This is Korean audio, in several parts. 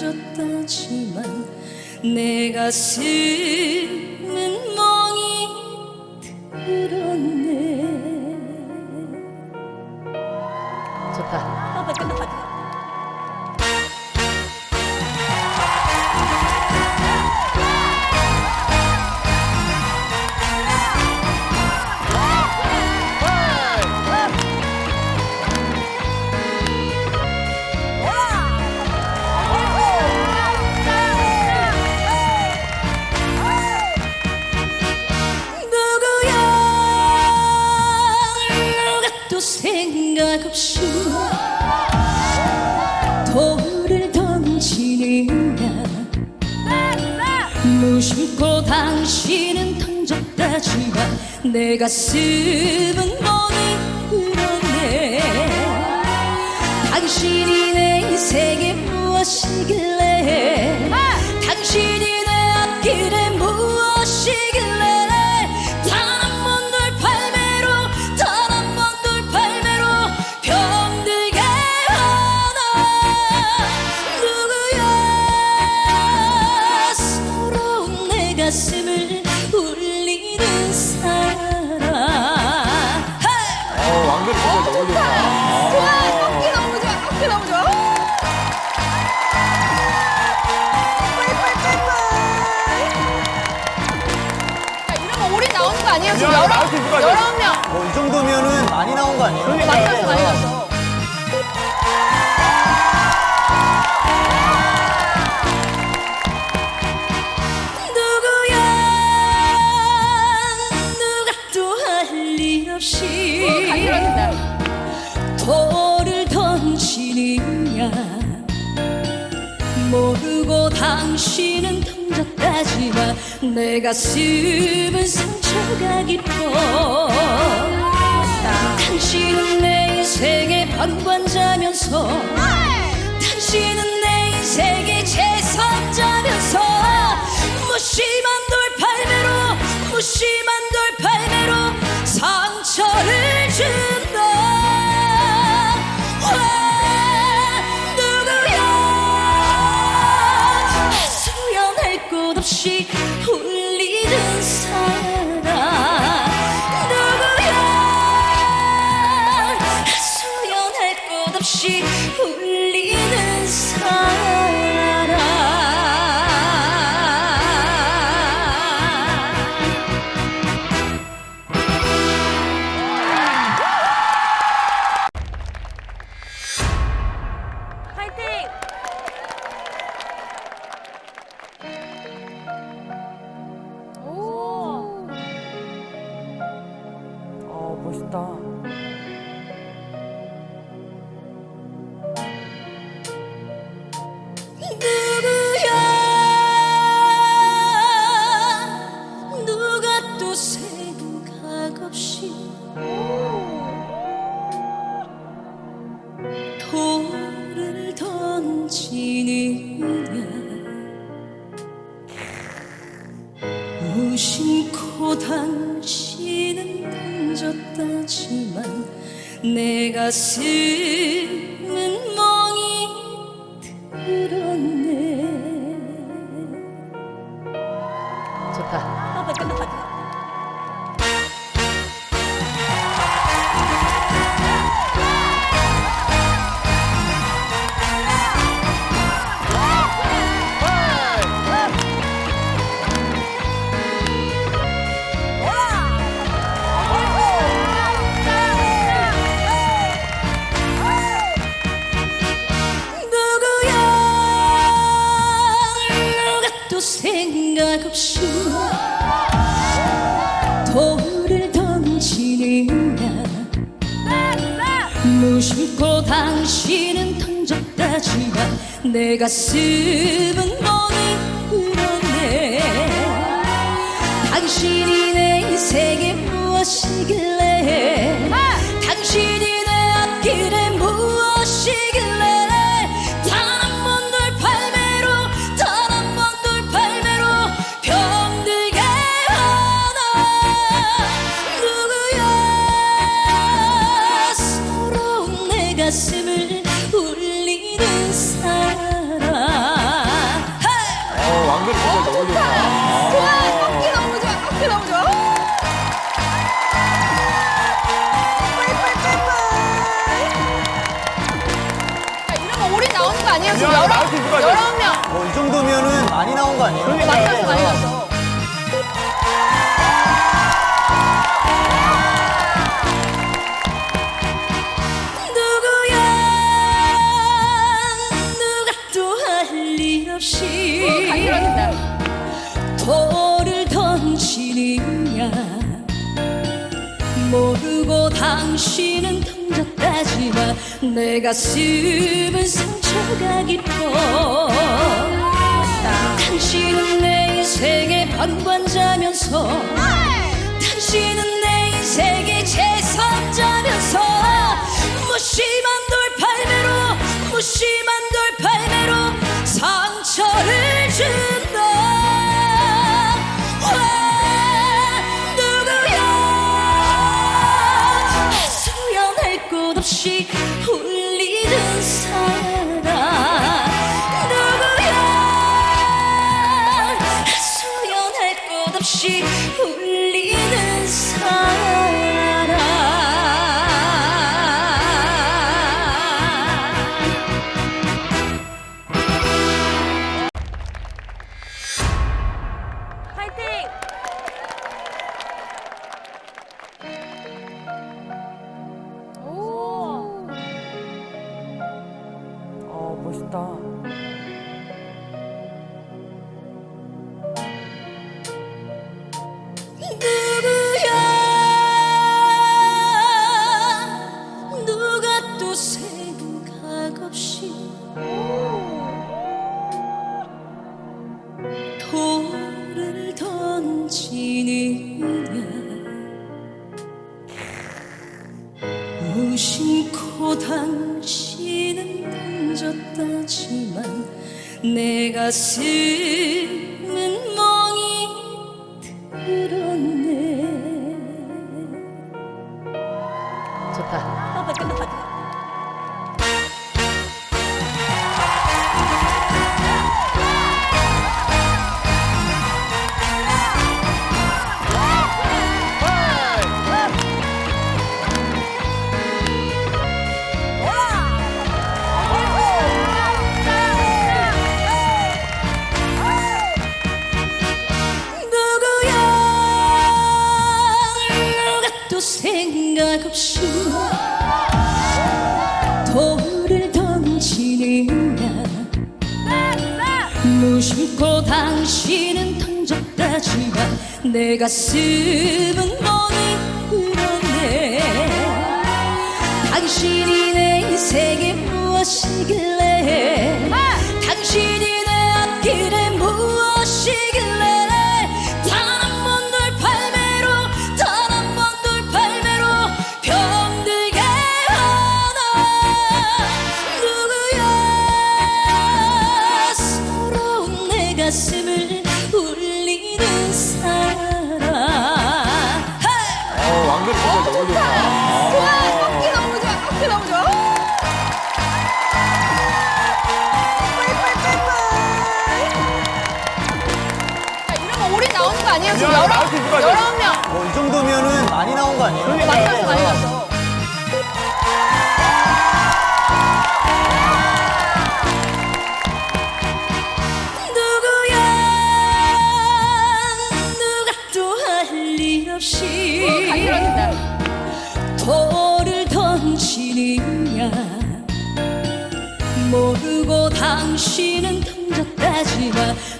잊었다지만 내 가슴은 돌을 던지느냐 무심코 당신은 던졌다지만 내 가슴은 멍이 들었네. 당신이 내 인생에 무엇이길래 많이 나온 거 아니에요? 많이 갔어, 많이 일 없이 간지러진다. 돌을 던지느냐 모르고 당신은 던졌다지만 내 가슴은 상처가 깊어 당신은 내 인생의 방관자면서 당신은 내 인생의 제선자면서 무심한 돌팔매로 무심한 돌팔매로 상처를 준 멋있다. 누구야 누가 또 생각 없이 돌을 던지 내 가슴은 멍이 들었네 좋다. 생각 없이 돌을 던지느냐. 무심코 당신은 던졌다지만 내 가슴은 멍이 들었네. 당신이 내 인생에 무엇이길 거 아니에요? 지금 여러, 여러 명. 어, 뭐이 정도면은 많이 나온 거 아니에요? 그러니까. 많이 나왔어, 많이 나왔어. 어, 돌을 던지느냐 모르고 당신은 더 졌다지만 내 가슴은 상처가 깊어. 당신은 내 인생의 방관자면서 당신은 내 인생의 제선 어, 멋있다. 누구야 누가 또 생각 없이 내 가슴은 멍이 들었네 좋다. 던지느냐? 무심코 당신은 던졌다지만 내 가슴은 멍이 들었네. 당신이 내 인생의 무엇이길래? 당신이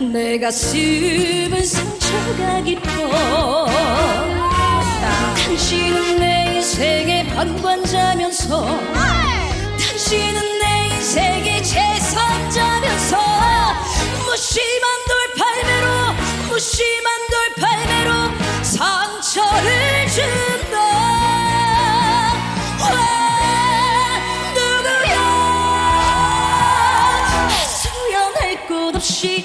내 가슴은 상처가 깊어. 당신은 내 인생의 반관자면서. 당신은 내 인생의 재산자면서. 무심한 돌팔매로 무심한 돌팔매로 상처를 준다. 왜 누구야? 수연할 곳 없이